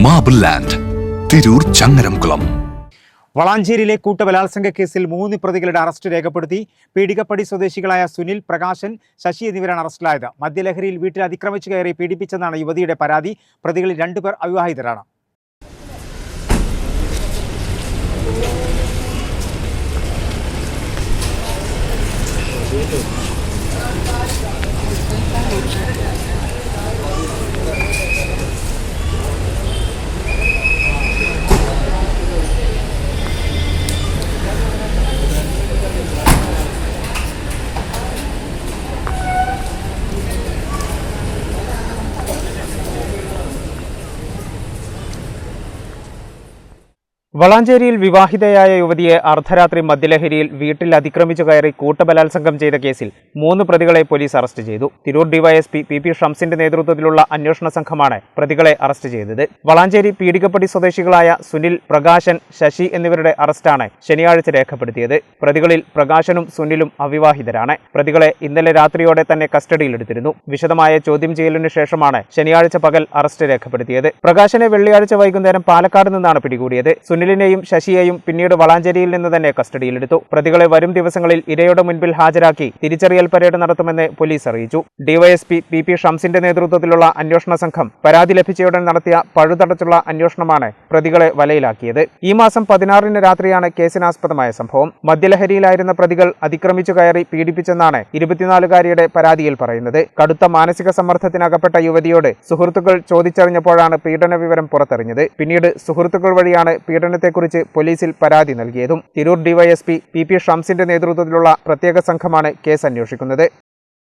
Marble land Tirur Changaramkulam വളാഞ്ചേരിയിലെ കൂട്ടബലാത്സംഗ കേസിൽ മൂന്ന് പ്രതികളുടെ അറസ്റ്റ് രേഖപ്പെടുത്തി പീഡികപ്പടി സ്വദേശികളായ സുനിൽ പ്രകാശൻ ശശി എന്നിവരാണ് അറസ്റ്റിലായത്. മദ്യലഹരിയിൽ വീട്ടിൽ അതിക്രമിച്ചു കയറി പീഡിപ്പിച്ചെന്നാണ് യുവതിയുടെ പരാതി. പ്രതികളിൽ രണ്ടുപേർ അവിവാഹിതരാണ്. വളാഞ്ചേരിയിൽ വിവാഹിതയായ യുവതിയെ അർദ്ധരാത്രി മദ്യലഹരിയിൽ വീട്ടിൽ അതിക്രമിച്ചു കയറി കൂട്ടബലാത്സംഗം ചെയ്ത കേസിൽ മൂന്ന് പ്രതികളെ പോലീസ് അറസ്റ്റ് ചെയ്തു. തിരൂർ ഡിവൈഎസ്പി പി പി ഷംസിന്റെ നേതൃത്വത്തിലുള്ള അന്വേഷണ സംഘമാണ് പ്രതികളെ അറസ്റ്റ് ചെയ്തത്. വളാഞ്ചേരി പീഡികപ്പടി സ്വദേശികളായ സുനിൽ പ്രകാശൻ ശശി എന്നിവരുടെ അറസ്റ്റാണ് ശനിയാഴ്ച രേഖപ്പെടുത്തിയത്. പ്രതികളിൽ പ്രകാശനും സുനിലും അവിവാഹിതരാണ്. പ്രതികളെ ഇന്നലെ രാത്രിയോടെ തന്നെ കസ്റ്റഡിയിലെടുത്തിരുന്നു. വിശദമായ ചോദ്യം ചെയ്യലിനു ശേഷമാണ് ശനിയാഴ്ച പകൽ അറസ്റ്റ് രേഖപ്പെടുത്തിയത്. പ്രകാശനെ വെള്ളിയാഴ്ച വൈകുന്നേരം പാലക്കാട് നിന്നാണ് പിടികൂടിയത്. സുനിലിനെയും ശശിയെയും പിന്നീട് വളാഞ്ചേരിയിൽ നിന്ന് തന്നെ കസ്റ്റഡിയിലെടുത്തു. പ്രതികളെ വരും ദിവസങ്ങളിൽ ഇരയുടെ മുൻപിൽ ഹാജരാക്കി തിരിച്ചറിയൽ പരേഡ് നടത്തുമെന്ന് പോലീസ് അറിയിച്ചു. ഡിവൈഎസ്പി പി പി ഷംസിന്റെ നേതൃത്വത്തിലുള്ള അന്വേഷണ സംഘം പരാതി ലഭിച്ചയുടൻ നടത്തിയ പഴുതടച്ചുള്ള അന്വേഷണമാണ് പ്രതികളെ വലയിലാക്കിയത്. ഈ മാസം പതിനാറിന് രാത്രിയാണ് കേസിനാസ്പദമായ സംഭവം. മദ്യലഹരിയിലായിരുന്ന പ്രതികൾ അതിക്രമിച്ചു കയറി പീഡിപ്പിച്ചെന്നാണ് ഇരുപത്തിനാലുകാരിയുടെ പരാതിയിൽ പറയുന്നത്. കടുത്ത മാനസിക സമ്മർദ്ദത്തിനകപ്പെട്ട യുവതിയോട് സുഹൃത്തുക്കൾ ചോദിച്ചറിഞ്ഞപ്പോഴാണ് പീഡന വിവരം പുറത്തറിഞ്ഞത്. പിന്നീട് സുഹൃത്തുക്കൾ വഴിയാണ് പീഡനത്തെക്കുറിച്ച് പോലീസിൽ പരാതി നൽകിയതും. തിരൂർ ഡിവൈഎസ്പി പി പി ഷംസിന്റെ നേതൃത്വത്തിലുള്ള പ്രത്യേക സംഘമാണ് കേസ് അന്വേഷിക്കുന്നത്.